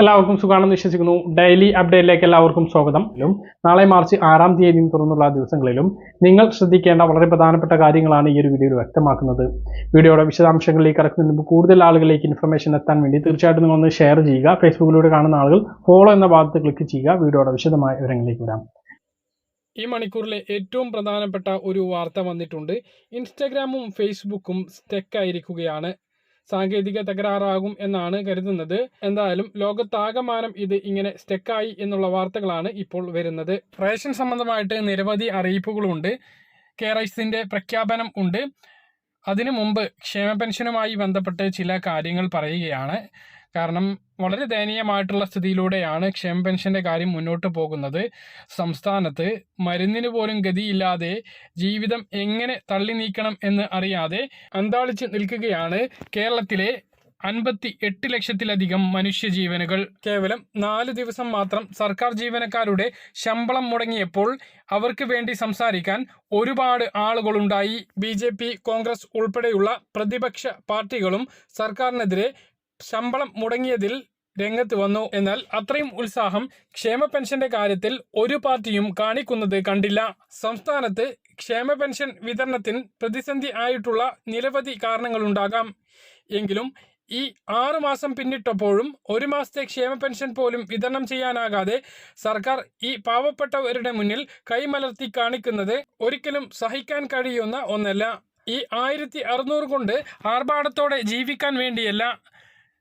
എല്ലാവർക്കും സുഖാണെന്ന് വിശ്വസിക്കുന്നു. ഡെയിലി അപ്ഡേറ്റിലേക്ക് എല്ലാവർക്കും സ്വാഗതം. നാളെ മാർച്ച് ആറാം തീയതിയും തുറന്നുള്ള ദിവസങ്ങളിലും നിങ്ങൾ ശ്രദ്ധിക്കേണ്ട വളരെ പ്രധാനപ്പെട്ട കാര്യങ്ങളാണ് ഈ ഒരു വീഡിയോയിൽ വ്യക്തമാക്കുന്നത്. വീഡിയോയുടെ വിശദാംശങ്ങളിലേക്ക് കടക്കുന്നതിന് മുമ്പ് കൂടുതൽ ആളുകളിലേക്ക് ഇൻഫർമേഷൻ എത്താൻ വേണ്ടി തീർച്ചയായിട്ടും നിങ്ങൾ ഒന്ന് ഷെയർ ചെയ്യുക. ഫേസ്ബുക്കിലൂടെ കാണുന്ന ആളുകൾ ഫോളോ എന്ന ഭാഗത്ത് ക്ലിക്ക് ചെയ്യുക. വീഡിയോയുടെ വിശദമായ വിവരങ്ങളിലേക്ക് വരാം. ഈ മണിക്കൂറിലെ ഏറ്റവും പ്രധാനപ്പെട്ട ഒരു വാർത്ത വന്നിട്ടുണ്ട്. ഇൻസ്റ്റഗ്രാമും ഫേസ്ബുക്കും സ്റ്റെക്ക് ആയിരിക്കുകയാണ്. സാങ്കേതിക തകരാറാകും എന്നാണ് കരുതുന്നത്. എന്തായാലും ലോകത്താകമാനം ഇത് ഇങ്ങനെ സ്റ്റെക്കായി എന്നുള്ള വാർത്തകളാണ് ഇപ്പോൾ വരുന്നത്. റേഷൻ സംബന്ധമായിട്ട് നിരവധി അറിയിപ്പുകളുണ്ട്. കെ റൈസിന്റെ പ്രഖ്യാപനം ഉണ്ട്. അതിനു മുമ്പ് ക്ഷേമ പെൻഷനുമായി ബന്ധപ്പെട്ട് ചില കാര്യങ്ങൾ പറയുകയാണ്. കാരണം വളരെ ദയനീയമായിട്ടുള്ള സ്ഥിതിയിലൂടെയാണ് ക്ഷേമ പെൻഷന്റെ കാര്യം മുന്നോട്ട് പോകുന്നത്. സംസ്ഥാനത്ത് മരുന്നിന് പോലും ഗതിയില്ലാതെ ജീവിതം എങ്ങനെ തള്ളി നീക്കണം എന്ന് അറിയാതെ അന്താളിച്ച് നിൽക്കുകയാണ്. കേരളത്തിലെ അൻപത്തി എട്ട് ലക്ഷത്തിലധികം മനുഷ്യജീവനുകൾ. കേവലം നാല് ദിവസം മാത്രം സർക്കാർ ജീവനക്കാരുടെ ശമ്പളം മുടങ്ങിയപ്പോൾ അവർക്ക് വേണ്ടി സംസാരിക്കാൻ ഒരുപാട് ആളുകളുണ്ടായി. ബി ജെ പി കോൺഗ്രസ് ഉൾപ്പെടെയുള്ള പ്രതിപക്ഷ പാർട്ടികളും സർക്കാരിനെതിരെ ശമ്പളം മുടങ്ങിയതിൽ രംഗത്ത് വന്നു. എന്നാൽ അത്രയും ഉത്സാഹം ക്ഷേമ പെൻഷന്റെ കാര്യത്തിൽ ഒരു പാർട്ടിയും കാണിക്കുന്നത് കണ്ടില്ല. സംസ്ഥാനത്ത് ക്ഷേമ പെൻഷൻ വിതരണത്തിന് പ്രതിസന്ധി ആയിട്ടുള്ള നിരവധി കാരണങ്ങളുണ്ടാകാം. എങ്കിലും ഈ ആറു മാസം പിന്നിട്ടപ്പോഴും ഒരു മാസത്തെ ക്ഷേമ പെൻഷൻ പോലും വിതരണം ചെയ്യാനാകാതെ സർക്കാർ ഈ പാവപ്പെട്ടവരുടെ മുന്നിൽ കൈമലർത്തി കാണിക്കുന്നത് ഒരിക്കലും സഹിക്കാൻ കഴിയുന്ന ഒന്നല്ല. ഈ ആയിരത്തി അറുന്നൂറ് കൊണ്ട് ആർഭാടത്തോടെ ജീവിക്കാൻ വേണ്ടിയല്ല.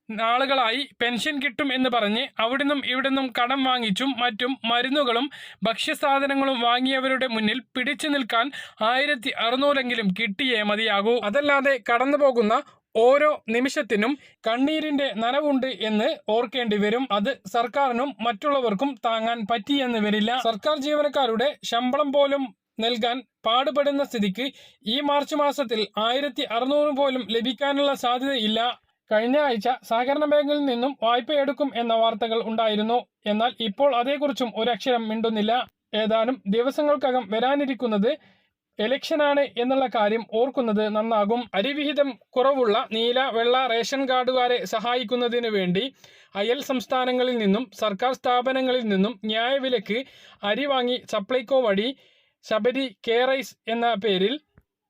നാളുകളായി പെൻഷൻ കിട്ടും എന്ന് പറഞ്ഞ് അവിടുന്നും ഇവിടുന്നും കടം വാങ്ങിച്ചും മറ്റും മരുന്നുകളും ഭക്ഷ്യസാധനങ്ങളും വാങ്ങിയവരുടെ മുന്നിൽ പിടിച്ചു നിൽക്കാൻ ആയിരത്തി അറുന്നൂറെങ്കിലും കിട്ടിയേ മതിയാകൂ. അതല്ലാതെ കടന്നു പോകുന്ന ഓരോ നിമിഷത്തിനും കണ്ണീരിന്റെ നനവുണ്ട് എന്ന് ഓർക്കേണ്ടി വരും. അത് സർക്കാരിനും മറ്റുള്ളവർക്കും താങ്ങാൻ പറ്റിയെന്ന് വരില്ല. സർക്കാർ ജീവനക്കാരുടെ ശമ്പളം പോലും നൽകാൻ പാടുപെടുന്ന സ്ഥിതിക്ക് ഈ മാർച്ച് മാസത്തിൽ ആയിരത്തി അറുന്നൂറ് പോലും ലഭിക്കാനുള്ള സാധ്യതയില്ല. കഴിഞ്ഞ ആഴ്ച സഹകരണ ബാങ്കിൽ നിന്നും വായ്പ എടുക്കും എന്ന വാർത്തകൾ ഉണ്ടായിരുന്നു. എന്നാൽ ഇപ്പോൾ അതേക്കുറിച്ചും ഒരക്ഷരം മിണ്ടുന്നില്ല. ഏതാനും ദിവസങ്ങൾക്കകം വരാനിരിക്കുന്നത് എലക്ഷനാണ് എന്നുള്ള കാര്യം ഓർക്കുന്നത് നന്നാകും. അരിവിഹിതം കുറവുള്ള നീല വെള്ള റേഷൻ കാർഡുകാരെ സഹായിക്കുന്നതിന് വേണ്ടി അയൽ സംസ്ഥാനങ്ങളിൽ നിന്നും സർക്കാർ സ്ഥാപനങ്ങളിൽ നിന്നും ന്യായവിലക്ക് അരി വാങ്ങി സപ്ലൈകോ വഴി ശബരി കെയറൈസ് എന്ന പേരിൽ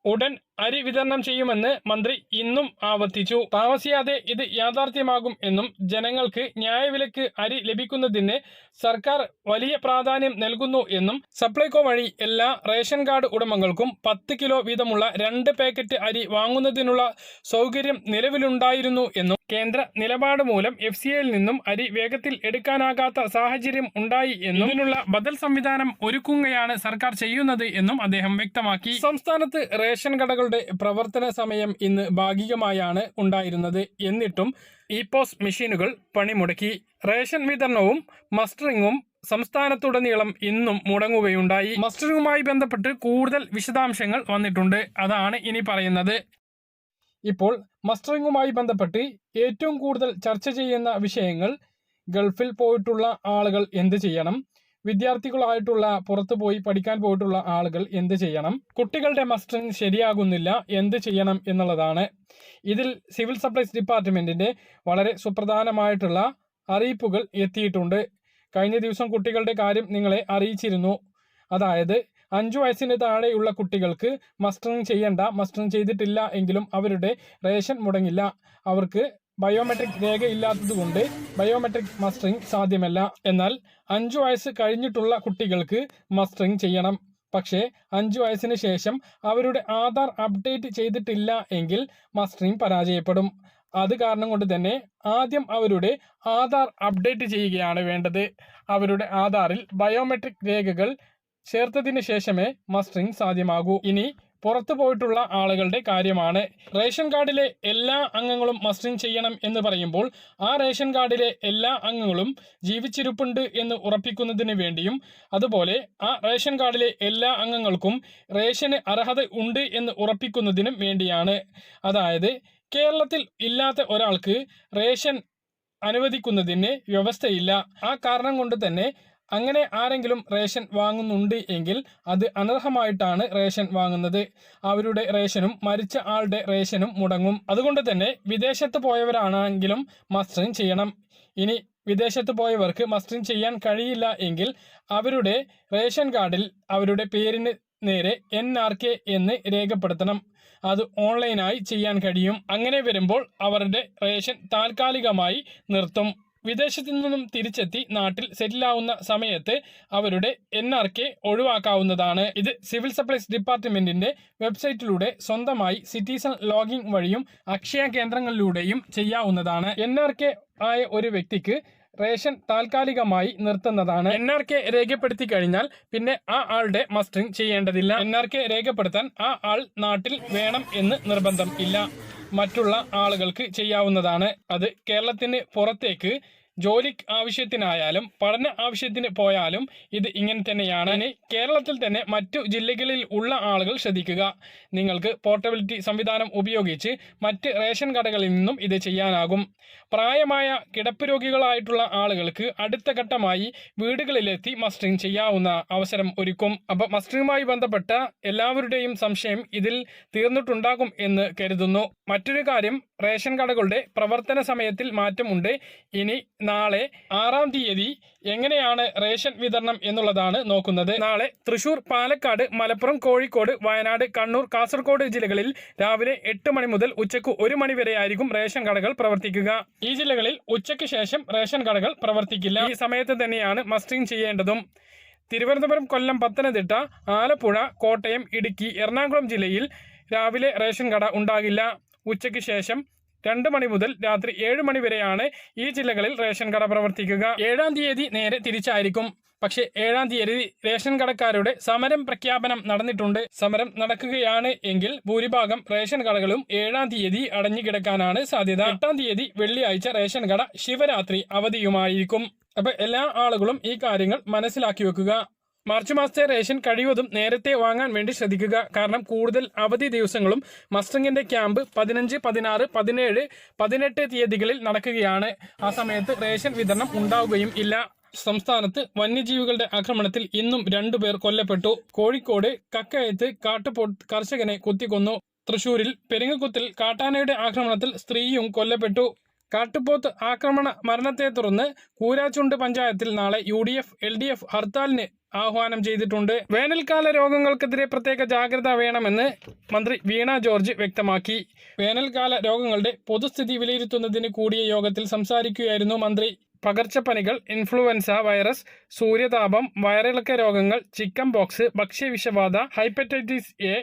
ഉടൻ അരി വിതരണം ചെയ്യുമെന്ന് മന്ത്രി ഇന്നും ആവർത്തിച്ചു. താമസിയാതെ ഇത് യാഥാർത്ഥ്യമാകും എന്നും ജനങ്ങൾക്ക് ന്യായവിലക്ക് അരി ലഭിക്കുന്നതിന് സർക്കാർ വലിയ പ്രാധാന്യം നൽകുന്നു എന്നും സപ്ലൈകോ വഴി എല്ലാ റേഷൻ കാർഡ് ഉടമകൾക്കും പത്ത് കിലോ വീതമുള്ള രണ്ട് പാക്കറ്റ് അരി വാങ്ങുന്നതിനുള്ള സൗകര്യം നിലവിലുണ്ടായിരുന്നു എന്നും കേന്ദ്ര നിലപാട് മൂലം എഫ് സി ഐയിൽ നിന്നും അരി വേഗത്തിൽ എടുക്കാനാകാത്ത സാഹചര്യം ഉണ്ടായി എന്നും ഇതിനുള്ള ബദൽ സംവിധാനം ഒരുക്കുകയാണ് സർക്കാർ ചെയ്യുന്നത് എന്നും അദ്ദേഹം വ്യക്തമാക്കി. സംസ്ഥാനത്ത് റേഷൻ കടകളുടെ പ്രവർത്തന സമയം ഇന്ന് ഭാഗികമായാണ് ഉണ്ടായിരുന്നത്. എന്നിട്ടും ഇ പോസ് മെഷീനുകൾ പണിമുടക്കി. റേഷൻ വിതരണവും മസ്റ്ററിങ്ങും സംസ്ഥാനത്തുടനീളം ഇന്നും മുടങ്ങുകയുണ്ടായി. മസ്റ്ററിങ്ങുമായി ബന്ധപ്പെട്ട് കൂടുതൽ വിശദാംശങ്ങൾ വന്നിട്ടുണ്ട്. അതാണ് ഇനി പറയുന്നത്. ഇപ്പോൾ മസ്റ്ററിങ്ങുമായി ബന്ധപ്പെട്ട് ഏറ്റവും കൂടുതൽ ചർച്ച ചെയ്യുന്ന വിഷയങ്ങൾ ഗൾഫിൽ പോയിട്ടുള്ള ആളുകൾ എന്ത് ചെയ്യണം? വിദ്യാർത്ഥികളായിട്ടുള്ള പുറത്തു പോയി പഠിക്കാൻ പോയിട്ടുള്ള ആളുകൾ എന്ത് ചെയ്യണം? കുട്ടികളുടെ മസ്റ്ററിങ് ശരിയാകുന്നില്ല എന്ത് ചെയ്യണം എന്നുള്ളതാണ്. ഇതിൽ സിവിൽ സപ്ലൈസ് ഡിപ്പാർട്ട്മെന്റിന്റെ വളരെ സുപ്രധാനമായിട്ടുള്ള അറിയിപ്പുകൾ എത്തിയിട്ടുണ്ട്. കഴിഞ്ഞ ദിവസം കുട്ടികളുടെ കാര്യം നിങ്ങളെ അറിയിച്ചിരുന്നു. അതായത് അഞ്ചു വയസ്സിന് താഴെയുള്ള കുട്ടികൾക്ക് മസ്റ്ററിങ് ചെയ്യേണ്ട മസ്റ്ററിങ് ചെയ്തിട്ടില്ല എങ്കിലും അവരുടെ റേഷൻ മുടങ്ങില്ല. അവർക്ക് ബയോമെട്രിക് രേഖയില്ലാത്തതുകൊണ്ട് ബയോമെട്രിക് മസ്റ്ററിംഗ് സാധ്യമല്ല. എന്നാൽ അഞ്ചു വയസ്സ് കഴിഞ്ഞിട്ടുള്ള കുട്ടികൾക്ക് മസ്റ്ററിംഗ് ചെയ്യണം. പക്ഷേ അഞ്ചു വയസ്സിന് ശേഷം അവരുടെ ആധാർ അപ്ഡേറ്റ് ചെയ്തിട്ടില്ല എങ്കിൽ മസ്റ്ററിംഗ് പരാജയപ്പെടും. അത് കാരണം കൊണ്ട് തന്നെ ആദ്യം അവരുടെ ആധാർ അപ്ഡേറ്റ് ചെയ്യുകയാണ് വേണ്ടത്. അവരുടെ ആധാറിൽ ബയോമെട്രിക് രേഖകൾ ചേർത്തതിന് ശേഷമേ മസ്റ്ററിംഗ് സാധ്യമാകൂ. ഇനി പുറത്തു പോയിട്ടുള്ള ആളുകളുടെ കാര്യമാണ്. റേഷൻ കാർഡിലെ എല്ലാ അംഗങ്ങളും മസ്റ്ററിംഗ് ചെയ്യണം എന്ന് പറയുമ്പോൾ ആ റേഷൻ കാർഡിലെ എല്ലാ അംഗങ്ങളും ജീവിച്ചിരിപ്പുണ്ട് എന്ന് ഉറപ്പിക്കുന്നതിന് വേണ്ടിയും അതുപോലെ ആ റേഷൻ കാർഡിലെ എല്ലാ അംഗങ്ങൾക്കും റേഷന് അർഹത ഉണ്ട് എന്ന് ഉറപ്പിക്കുന്നതിനും വേണ്ടിയാണ്. അതായത് കേരളത്തിൽ ഇല്ലാത്ത ഒരാൾക്ക് റേഷൻ അനുവദിക്കുന്നതിന് വ്യവസ്ഥയില്ല. ആ കാരണം കൊണ്ട് തന്നെ അങ്ങനെ ആരെങ്കിലും റേഷൻ വാങ്ങുന്നുണ്ട് എങ്കിൽ അത് അനർഹമായിട്ടാണ് റേഷൻ വാങ്ങുന്നത്. അവരുടെ റേഷനും മരിച്ച ആളുടെ റേഷനും മുടങ്ങും. അതുകൊണ്ട് തന്നെ വിദേശത്ത് പോയവരാണെങ്കിലും മസ്റ്ററിങ് ചെയ്യണം. ഇനി വിദേശത്ത് പോയവർക്ക് മസ്റ്ററിങ് ചെയ്യാൻ കഴിയില്ല എങ്കിൽ അവരുടെ റേഷൻ കാർഡിൽ അവരുടെ പേരിന് നേരെ എൻ ആർ കെ എന്ന് രേഖപ്പെടുത്തണം. അത് ഓൺലൈനായി ചെയ്യാൻ കഴിയും. അങ്ങനെ വരുമ്പോൾ അവരുടെ റേഷൻ താൽക്കാലികമായി നിർത്തും. വിദേശത്തു നിന്നും തിരിച്ചെത്തി നാട്ടിൽ സെറ്റിലാവുന്ന സമയത്ത് അവരുടെ എൻ ആർ കെ ഒഴിവാക്കാവുന്നതാണ്. ഇത് സിവിൽ സപ്ലൈസ് ഡിപ്പാർട്ട്മെന്റിന്റെ വെബ്സൈറ്റിലൂടെ സ്വന്തമായി സിറ്റിസൺ ലോഗിൻ വഴിയും അക്ഷയ കേന്ദ്രങ്ങളിലൂടെയും ചെയ്യാവുന്നതാണ്. എൻ ആർ കെ ആയ ഒരു വ്യക്തിക്ക് റേഷൻ താൽക്കാലികമായി നിർത്തുന്നതാണ്. എൻ ആർ കെ രേഖപ്പെടുത്തി കഴിഞ്ഞാൽ പിന്നെ ആ ആളുടെ മസ്റ്ററിംഗ് ചെയ്യേണ്ടതില്ല. എൻ ആർ കെ രേഖപ്പെടുത്താൻ ആ ആൾ നാട്ടിൽ വേണം എന്ന് നിർബന്ധം ഇല്ല. മറ്റുള്ള ആളുകൾക്ക് ചെയ്യാവുന്നതാണ്. അത് കേരളത്തിന് പുറത്തേക്ക് ജോലി ആവശ്യത്തിനായാലും പഠന ആവശ്യത്തിന് പോയാലും ഇത് ഇങ്ങനെ തന്നെയാണ്. ഇനി കേരളത്തിൽ തന്നെ മറ്റു ജില്ലകളിൽ ഉള്ള ആളുകൾ ശ്രദ്ധിക്കുക. നിങ്ങൾക്ക് പോർട്ടബിലിറ്റി സംവിധാനം ഉപയോഗിച്ച് മറ്റ് റേഷൻ കടകളിൽ നിന്നും ഇത് ചെയ്യാനാകും. പ്രായമായ കിടപ്പ് രോഗികളായിട്ടുള്ള ആളുകൾക്ക് അടുത്ത ഘട്ടമായി വീടുകളിലെത്തി മസ്റ്ററിംഗ് ചെയ്യാവുന്ന അവസരം ഒരുക്കും. അപ്പോൾ മസ്റ്ററിംഗുമായി ബന്ധപ്പെട്ട എല്ലാവരുടെയും സംശയം ഇതിൽ തീർന്നിട്ടുണ്ടാകും എന്ന് കരുതുന്നു. മറ്റൊരു കാര്യം റേഷൻ കടകളുടെ പ്രവർത്തന സമയത്തിൽ മാറ്റമുണ്ട്. ഇനി നാളെ ആറാം തീയതി എങ്ങനെയാണ് റേഷൻ വിതരണം എന്നുള്ളതാണ് നോക്കുന്നത്. നാളെ തൃശൂർ പാലക്കാട് മലപ്പുറം കോഴിക്കോട് വയനാട് കണ്ണൂർ കാസർഗോഡ് ജില്ലകളിൽ രാവിലെ എട്ട് മണി മുതൽ ഉച്ചയ്ക്ക് ഒരു മണി വരെ ആയിരിക്കും റേഷൻ കടകൾ പ്രവർത്തിക്കുക. ഈ ജില്ലകളിൽ ഉച്ചയ്ക്ക് ശേഷം റേഷൻ കടകൾ പ്രവർത്തിക്കില്ല. ഈ സമയത്ത് തന്നെയാണ് മസ്റ്റിംഗ് ചെയ്യേണ്ടതും. തിരുവനന്തപുരം കൊല്ലം പത്തനംതിട്ട ആലപ്പുഴ കോട്ടയം ഇടുക്കി എറണാകുളം ജില്ലയിൽ രാവിലെ റേഷൻ കട ഉണ്ടാകില്ല. ഉച്ചയ്ക്ക് ശേഷം രണ്ട് മണി മുതൽ രാത്രി ഏഴ് മണി വരെയാണ് ഈ ജില്ലകളിൽ റേഷൻ കട പ്രവർത്തിക്കുക. ഏഴാം തീയതി നേരെ തിരിച്ചായിരിക്കും. പക്ഷേ ഏഴാം തീയതി റേഷൻ കടക്കാരുടെ സമരം പ്രഖ്യാപനം നടന്നിട്ടുണ്ട്. സമരം നടക്കുകയാണ് എങ്കിൽ ഭൂരിഭാഗം റേഷൻ കടകളും ഏഴാം തീയതി അടഞ്ഞുകിടക്കാനാണ് സാധ്യത. എട്ടാം തീയതി വെള്ളിയാഴ്ച റേഷൻ കട ശിവരാത്രി അവധിയുമായിരിക്കും. അപ്പൊ എല്ലാ ആളുകളും ഈ കാര്യങ്ങൾ മനസ്സിലാക്കി വെക്കുക. മാർച്ച് മാസത്തെ റേഷൻ കഴിവതും നേരത്തെ വാങ്ങാൻ വേണ്ടി ശ്രദ്ധിക്കുക. കാരണം കൂടുതൽ അവധി ദിവസങ്ങളും മസ്റ്റിങ്ങിന്റെ ക്യാമ്പ് പതിനഞ്ച് പതിനാറ് പതിനേഴ് പതിനെട്ട് തീയതികളിൽ നടക്കുകയാണ്. ആ സമയത്ത് റേഷൻ വിതരണം ഉണ്ടാവുകയും ഇല്ല. സംസ്ഥാനത്ത് വന്യജീവികളുടെ ആക്രമണത്തിൽ ഇന്നും രണ്ടുപേർ കൊല്ലപ്പെട്ടു. കോഴിക്കോട് കക്കയത്ത് കാട്ടുപോ കർഷകനെ കുത്തിക്കൊന്നു. തൃശൂരിൽ പെരിങ്ങക്കുത്തിൽ കാട്ടാനയുടെ ആക്രമണത്തിൽ സ്ത്രീയും കൊല്ലപ്പെട്ടു. കാട്ടുപോത്ത് ആക്രമണ മരണത്തെ തുടർന്ന് കൂരാച്ചുണ്ട് പഞ്ചായത്തിൽ നാളെ U D F L D F ഹർത്താലിന് ആഹ്വാനം ചെയ്തിട്ടുണ്ട്. വേനൽക്കാല രോഗങ്ങൾക്കെതിരെ പ്രത്യേക ജാഗ്രത വേണമെന്ന് മന്ത്രി വീണ ജോർജ് വ്യക്തമാക്കി. വേനൽക്കാല രോഗങ്ങളുടെ പൊതുസ്ഥിതി വിലയിരുത്തുന്നതിന് കൂടിയ യോഗത്തിൽ സംസാരിക്കുകയായിരുന്നു മന്ത്രി. പകർച്ചപ്പനികൾ ഇൻഫ്ലുവൻസ വൈറസ് സൂര്യതാപം വയറിളക്ക രോഗങ്ങൾ ചിക്കൻ ബോക്സ് ഭക്ഷ്യവിഷബാധ ഹൈപ്പറ്റൈറ്റിസ് എ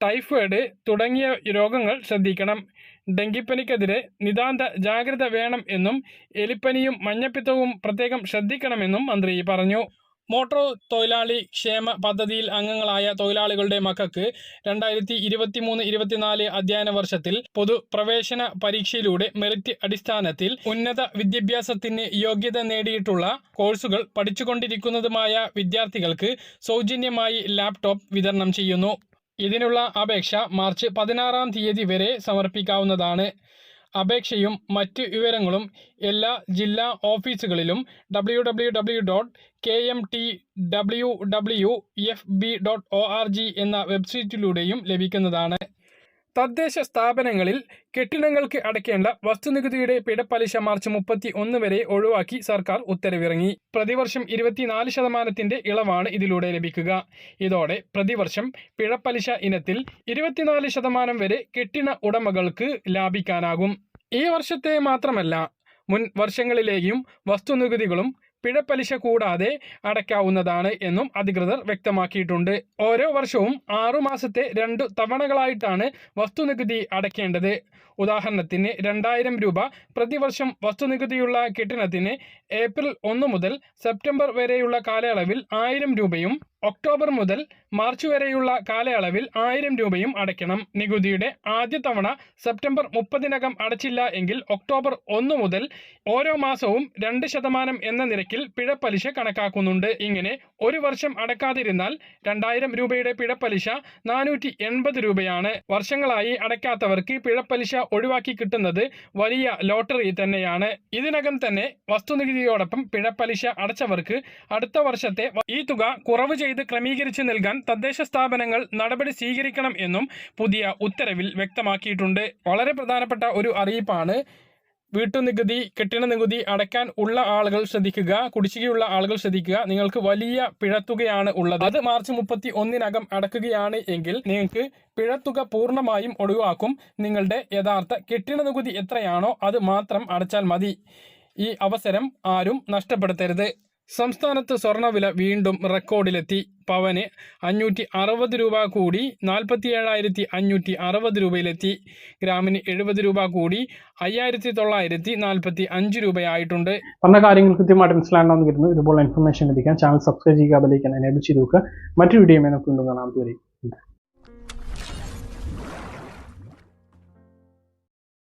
ടൈഫോയിഡ് തുടങ്ങിയ രോഗങ്ങൾ ശ്രദ്ധിക്കണം. ഡെങ്കിപ്പനിക്കെതിരെ നിതാന്ത ജാഗ്രത വേണം എന്നും എലിപ്പനിയും മഞ്ഞപ്പിത്തവും പ്രത്യേകം ശ്രദ്ധിക്കണമെന്നും മന്ത്രി പറഞ്ഞു. മോട്ടോർ തൊഴിലാളി ക്ഷേമ പദ്ധതിയിൽ അംഗങ്ങളായ തൊഴിലാളികളുടെ മക്കൾക്ക് രണ്ടായിരത്തി ഇരുപത്തി മൂന്ന് ഇരുപത്തിനാല് അധ്യയന വർഷത്തിൽ പൊതുപ്രവേശന പരീക്ഷയിലൂടെ മെറിറ്റ് അടിസ്ഥാനത്തിൽ ഉന്നത വിദ്യാഭ്യാസത്തിന് യോഗ്യത നേടിയിട്ടുള്ള കോഴ്സുകൾ പഠിച്ചുകൊണ്ടിരിക്കുന്നതുമായ വിദ്യാർത്ഥികൾക്ക് സൗജന്യമായി ലാപ്ടോപ്പ് വിതരണം ചെയ്യുന്നു. ഇതിനുള്ള അപേക്ഷ മാർച്ച് പതിനാറാം തീയതി വരെ സമർപ്പിക്കാവുന്നതാണ്. അപേക്ഷയും മറ്റ് വിവരങ്ങളും എല്ലാ ജില്ലാ ഓഫീസുകളിലും W W W dot K M T W W F B dot O R G എന്ന വെബ്സൈറ്റിലൂടെയും ലഭിക്കുന്നതാണ്. തദ്ദേശ സ്ഥാപനങ്ങളിൽ കെട്ടിടങ്ങൾക്ക് അടയ്ക്കേണ്ട വസ്തുനികുതിയുടെ പിഴപ്പലിശ മാർച്ച് മുപ്പത്തി ഒന്ന് വരെ ഒഴിവാക്കി സർക്കാർ ഉത്തരവിറങ്ങി. പ്രതിവർഷം ഇരുപത്തിനാല് ശതമാനത്തിന്റെ ഇളവാണ് ഇതിലൂടെ ലഭിക്കുക. ഇതോടെ പ്രതിവർഷം പിഴപ്പലിശ ഇനത്തിൽ ഇരുപത്തിനാല് ശതമാനം വരെ കെട്ടിട ഉടമകൾക്ക് ലാഭിക്കാനാകും. ഈ വർഷത്തെ മാത്രമല്ല മുൻ വർഷങ്ങളിലെയും വസ്തുനികുതികളും പിഴപ്പലിശ കൂടാതെ അടയ്ക്കാവുന്നതാണ് എന്നും അധികൃതർ വ്യക്തമാക്കിയിട്ടുണ്ട്. ഓരോ വർഷവും ആറുമാസത്തെ രണ്ടു തവണകളായിട്ടാണ് വസ്തുനികുതി അടയ്ക്കേണ്ടത്. ഉദാഹരണത്തിന് രണ്ടായിരം രൂപ പ്രതിവർഷം വസ്തുനികുതിയുള്ള കെട്ടിടത്തിന് ഏപ്രിൽ ഒന്ന് മുതൽ സെപ്റ്റംബർ വരെയുള്ള കാലയളവിൽ ആയിരം രൂപയും ഒക്ടോബർ മുതൽ മാർച്ച് വരെയുള്ള കാലയളവിൽ ആയിരം രൂപയും അടയ്ക്കണം. നികുതിയുടെ ആദ്യ തവണ സെപ്റ്റംബർ മുപ്പതിനകം അടച്ചില്ല എങ്കിൽ ഒക്ടോബർ ഒന്ന് മുതൽ ഓരോ മാസവും രണ്ട് ശതമാനം എന്ന നിരക്കിൽ പിഴപ്പലിശ കണക്കാക്കുന്നുണ്ട്. ഇങ്ങനെ ഒരു വർഷം അടക്കാതിരുന്നാൽ രണ്ടായിരം രൂപയുടെ പിഴപ്പലിശ നാനൂറ്റി എൺപത് രൂപയാണ്. വർഷങ്ങളായി അടയ്ക്കാത്തവർക്ക് പിഴപ്പലിശ ഒഴിവാക്കി കിട്ടുന്നത് വലിയ ലോട്ടറി തന്നെയാണ്. ഇതിനകം തന്നെ വസ്തുനികുതിയോടൊപ്പം പിഴപ്പലിശ അടച്ചവർക്ക് അടുത്ത വർഷത്തെ ഈ തുക കുറവ് ക്രമീകരിച്ച് നൽകാൻ തദ്ദേശ സ്ഥാപനങ്ങൾ നടപടി സ്വീകരിക്കണം എന്നും പുതിയ ഉത്തരവിൽ വ്യക്തമാക്കിയിട്ടുണ്ട്. വളരെ പ്രധാനപ്പെട്ട ഒരു അറിയിപ്പാണ്. വീട്ടുനികുതി കെട്ടിട നികുതി അടയ്ക്കാൻ ഉള്ള ആളുകൾ ശ്രദ്ധിക്കുക കുടിശ്ശികയുള്ള ആളുകൾ ശ്രദ്ധിക്കുക. നിങ്ങൾക്ക് വലിയ പിഴത്തുകയാണ് ഉള്ളത്. അത് മാർച്ച് മുപ്പത്തി ഒന്നിനകം അടക്കുകയാണ് എങ്കിൽ നിങ്ങൾക്ക് പിഴത്തുക പൂർണമായും ഒഴിവാക്കും. നിങ്ങളുടെ യഥാർത്ഥ കെട്ടിട നികുതി എത്രയാണോ അത് മാത്രം അടച്ചാൽ മതി. ഈ അവസരം ആരും നഷ്ടപ്പെടുത്തരുത്. സംസ്ഥാനത്ത് സ്വർണവില വീണ്ടും റെക്കോർഡിലെത്തി. പവന് അഞ്ഞൂറ്റി അറുപത് രൂപ കൂടി നാൽപ്പത്തി ഏഴായിരത്തി അഞ്ഞൂറ്റി അറുപത് രൂപയിലെത്തി. ഗ്രാമിന് എഴുപത് രൂപ കൂടി അയ്യായിരത്തി തൊള്ളായിരത്തി നാൽപ്പത്തി അഞ്ച് രൂപയായിട്ടുണ്ട്. പറഞ്ഞ കാര്യങ്ങൾ കൃത്യമായിട്ട് മനസ്സിലാണെന്ന് കരുതുന്നു ഇതുപോലെ ഇൻഫർമേഷൻ ലഭിക്കാൻ ചാനൽ സബ്സ്ക്രൈബ് ചെയ്യുക അതിലേക്ക് എനേബിൾ ചെയ്ത് നോക്കുക മറ്റൊരു വീഡിയോ നമുക്ക് വീണ്ടും കാണാം.